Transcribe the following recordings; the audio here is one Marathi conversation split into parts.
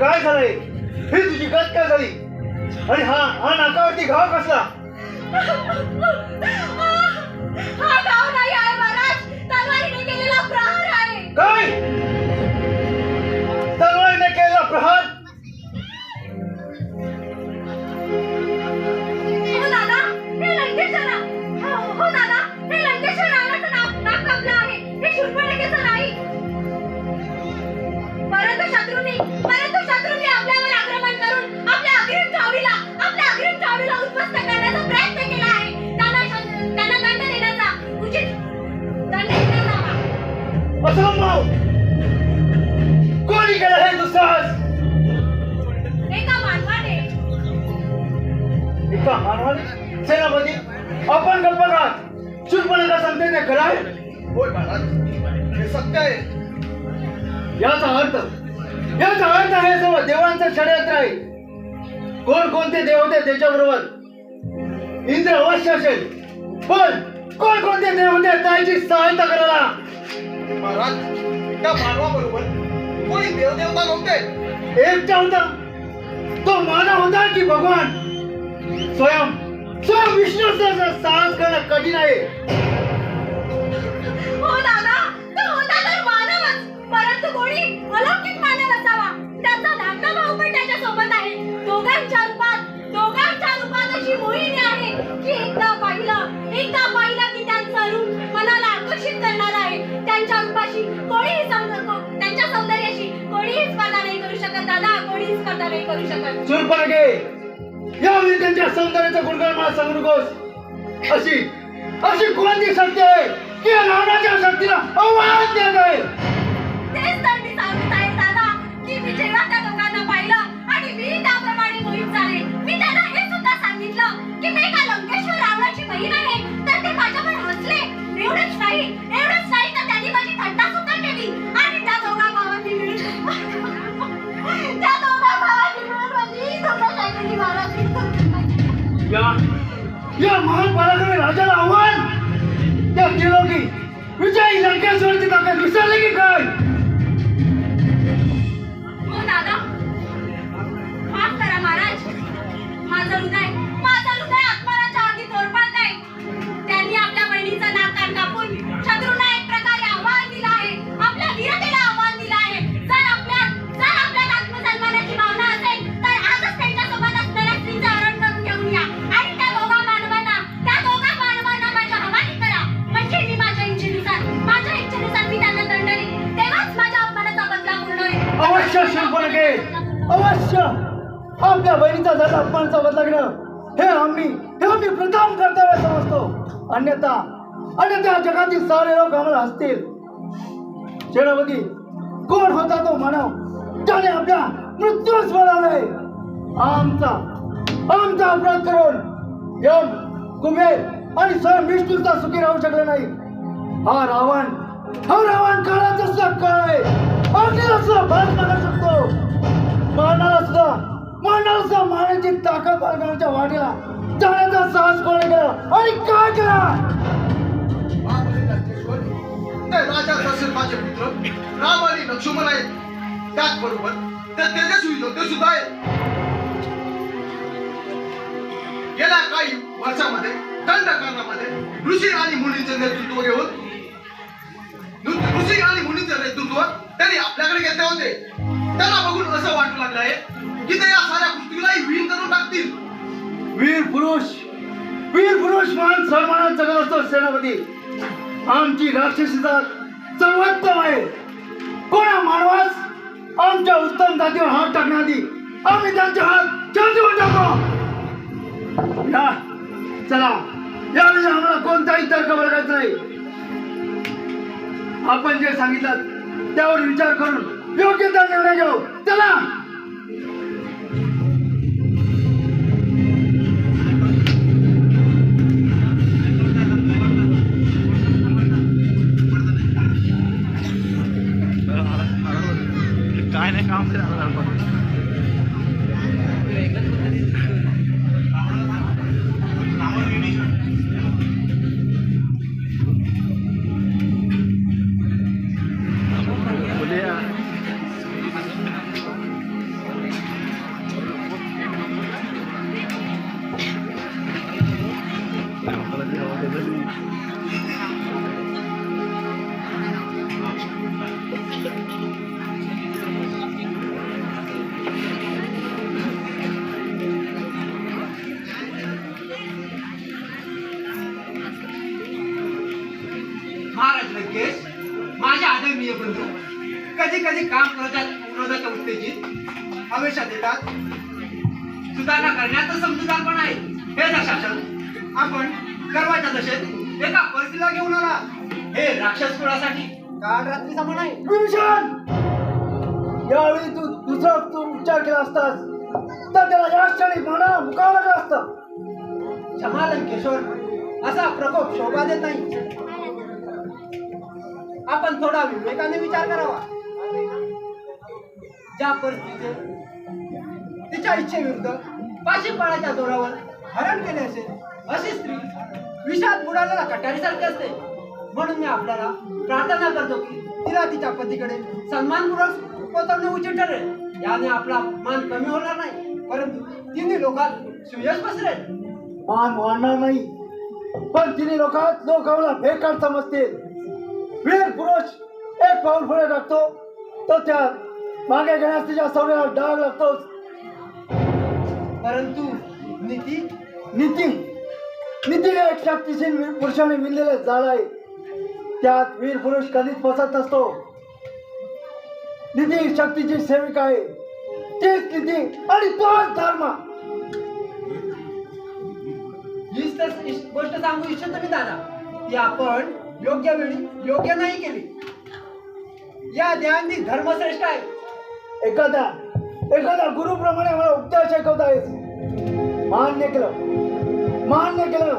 काय झालंय? ही तुझी गत काय झाली? आणि हा हा नाकावरती घाव कसला? शत्रूंनी परंतु शत्रूंनी आपल्यावर आक्रमण करून आपल्या अग्रिम चावीला आपल्या अग्रिम चावीला उद्ध्वस्त करण्याचा प्रयत्न केला आहे. त्यांना श- त्यांना दंड देण्याचा उचित दंड देण्यात यावा असंभव कोणी केलं हे दुस्साहस एका मानवाने. एका मानवाने? सेनापती आपण गप्प का चुकपणाला सांगते ते खरं आहे? होय महाराज हे सत्य आहे. याचा अर्थ याचा अर्थ हे सर्व देवांचं षडयंत्र आहे. कोण कोणते देव होते त्याच्याबरोबर? इंद्र अवश्य असेल. पण कोण कोणते देव होते त्याची सहायता करायला? महाराज त्या मानवाबरोबर कोणी देवदेवता नव्हते. एकटा होता. तो मानव होता की भगवान? स्वयं. स्वयं विष्णूचा साहस करणं कठीण आहे. की एकदा पाहिलं एकदा पाहिलं की त्यांचं रूप मनाला आकर्षित करणार आहे. त्यांच्या रूपाशी कोणीही त्यांच्या सौंदर्याशी कोणीही स्पर्धा नाही करू शकत दादा. कोणीही स्पर्धा नाही करू शकत. चुरपणगे यावेळी त्यांच्या सौंदर्याचा गुणगान मला सांगू नकोस. अशी अशी कोणती शक्ती आहे की या रावणाच्या शक्तीला आव्हान देत आहे. तेच तर मी सांगत आहे दादा की मी जेव्हा की मी का लंकेश्वर रावणाची बहीण आहे. त्या जगातील सारे लोक आम्हाला असतील सेनापती कोण होता तो मानव? त्याने आपल्या मृत्यूस बोलावले आमचा आमचा अपराध करून यम कुबेर आणि स्वयं विष्णूचा सुखी राहू शकले नाही. हा रावण हा रावण काळाचा सुद्धा काळ आहे. अग्नीला सुद्धा भारत करू शकतो. मारणारा सुद्धा मारणारा सुद्धा मारण्याची ताकद बाळगण्याच्या वाटेला जाण्याचा साहस कोणी केला? आणि काय केला? ते राजा दशरथ माझे पुत्र राम आणि लक्ष्मण आहेत. त्याचबरोबर त्या तेजस्वी योद्धे सुद्धा आहेत. गेल्या काही वर्षामध्ये दंडकारणामध्ये ऋषी आणि मुलींचे नेतृत्व घेऊन ऋषी आणि मुलींचे नेतृत्व त्यांनी आपल्याकडे घेतले होते. त्यांना बघून असं वाटू लागलं आहे की ते या साऱ्या पृथ्वीलाही विहीन करून टाकतील. वीर पुरुष वीर पुरुष मान सन्मानात जगत असतो सेनापती. आमची राक्षसीचा जात सर्वोत्तम आहे कोणा मानवास? आमच्या उत्तम जातीवर हात टाकण्याआधी आम्ही त्यांचे हात छातीवर टाकतो. या चला. यावेळी आम्हाला कोणताही तर्क बघायचा नाही. आपण जे सांगितलं त्यावर विचार करून योग्य त्या निर्णय घेऊ. कधी कधी काम विरोधाच्या उत्तेजित हमेशा देतात. सुधारणा करण्याचं समजूतदार पण आहे. हे दशासन आपण गर्वाच्या दशेत एका परिस्थितीला घेऊन आला. हे राक्षस कुळासाठी काल रात्रीचा म्हण आहे यावेळी तू दुसरा तू उच्चार केला असतास तर त्याला या क्षणी म्हणा मुकावं लागलं असतं. क्षमा लंकेश्वर असा प्रकोप शोभा देत नाही. आपण थोडा विवेकाने विचार करावा. ज्या परिस्थितीत तिच्या इच्छेविरुद्ध पाशीपाळाच्या जोरावर हरण केले असेल अशी स्त्री विषात बुडालेला कटारीसारखी असते. म्हणून मी आपल्याला प्रार्थना करतो की तिला तिच्या पतीकडे सन्मानपूर्वक पोचवणे उचित ठरेल. याने आपला मान कमी होणार नाही परंतु तिन्ही लोकात सुयश पसरेल. मान वाढणार नाही पण तिने लोकात लोक बेकार समजतील. वीर पुरुष एक पाऊल पुढे टाकतो तो त्या मागे घेण्यास तिच्या सौर्याला डाग लागतोच. परंतु नीती? नीती. नीती हे एक शक्तिशील वीर पुरुषाने विणलेले जाळ आहे. त्यात वीर पुरुष कधीच फसत नसतो. नीती शक्तीची सेविका आहे. तीच नीती आणि तोच धर्म. हीच तर इश- गोष्ट सांगू इच्छितो मी दादा. ती आपण योग्य वेळी योग्य नाही केली. या ध्यानी धर्मश्रेष्ठ आहे. एखादा एखादा गुरुप्रमाणे आम्हाला उपदेश ऐकवता आहे मान्य केलं. मान्य केलं.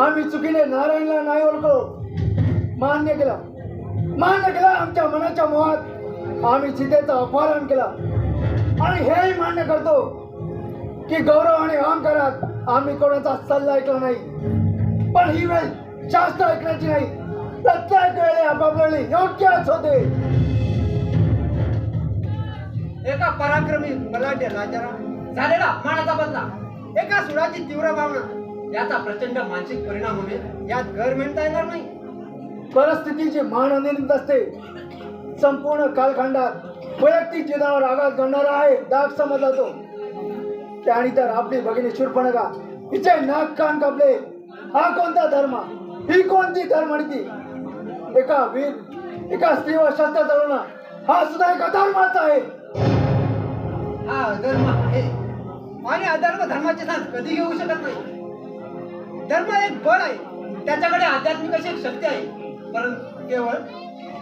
आम्ही चुकीने नारायणला नाही ओळखलो. मान्य केलं. मान्य केलं आमच्या मनाच्या मोहात. आम्ही सीतेचं अपहरण केलं. आणि हेही मान्य करतो की गौरव आणि अहंकारात आम्ही कोणाचा सल्ला ऐकला नाही. पण ही वेळ शास्त्र ऐकण्याची नाही. प्रत्येक वेळे आपापल्या योग्यच होते. एका पराक्रमी बलाढ्य राजाला झालेला मानाचा बदला. एका सुराची तीव्र भावना. याचा प्रचंड मानसिक परिणाम होणे यात घर म्हणता येणार नाही. परिस्थितीची मान अनिर्मित असते. संपूर्ण कालखंडात वैयक्तिक जीवनावर आघात घडणारा आहे दाग समजला तो त्याने तर आपली भगिनी शूरपणगा हिचे नाक कान कापले. हा कोणता धर्म? ही कोणती धर्मनीती? एका वीर एका स्त्रीवर शस्त्र चालवणं हा सुद्धा एक अधर्माचा आहे. हा धर्म. आहे आणि अधर्म धर्माचे साथ कधी घेऊ शकत नाही. धर्म एक बळ आहे. त्याच्याकडे आध्यात्मिक अशी एक शक्ती आहे. परंतु केवळ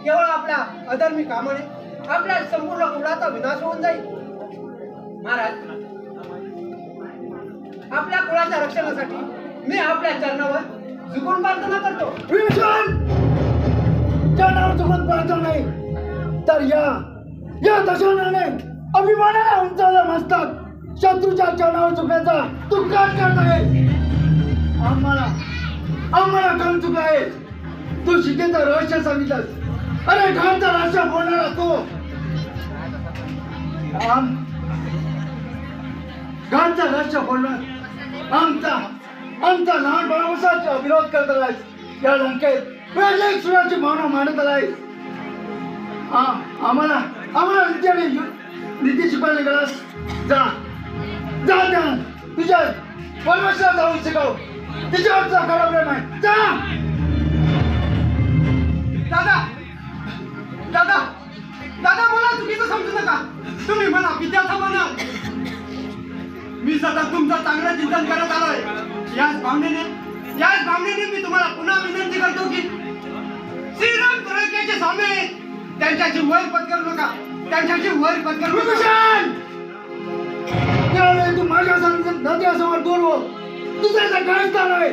केवळ आपल्या अधर्मी कामाने आपल्या संपूर्ण कुळाचा विनाश होऊन जाईल. महाराज आपल्या कुळाच्या रक्षणासाठी मी आपल्या चरणावर झुकून प्रार्थना करतो. चरणावर चुकून प्रार्थना नाही. तर या या दशानाने अभिमानाने उंचावलं मस्तक. शत्रूच्या चरणावर चुकायचा तू काय करत आहे आम्हाला आम्हाला खान चुका आहे. तू शिकेचं रहस्य सांगितलंस. अरे घाणचा रहस्य बोलणारा तो. आम घाणचा रहस्य बोलणार. आमचा आमचा लहानपणापासूनचा विरोध करत आलायस. या लंकेत वेगळी सुराची भावना मानत आलायस. हा आम्हाला आम्हाला नीती शिकवायला निघालास जा. जा जा. तुझ्या परमेश्वर जाऊन शिकव. तिच्यावरचा खरा प्रेम आहे. जा. दादा. दादा. दादा मला चुकीचं समजू नका. तुम्ही मला विद्यार्थी म्हणा. मी सतत तुमचं चांगलं चिंतन करत आलोय. याच भावनेने याच भावनेने मी तुम्हाला पुन्हा विनंती करतो की श्रीराम तुरकेचे स्वामी त्यांच्याची वय पत्करू नका. त्यांच्याशी वर बदल नका. त्यावेळी तू माझ्या नद्यासमोर दूर हो तुझा काय स्थान आहे.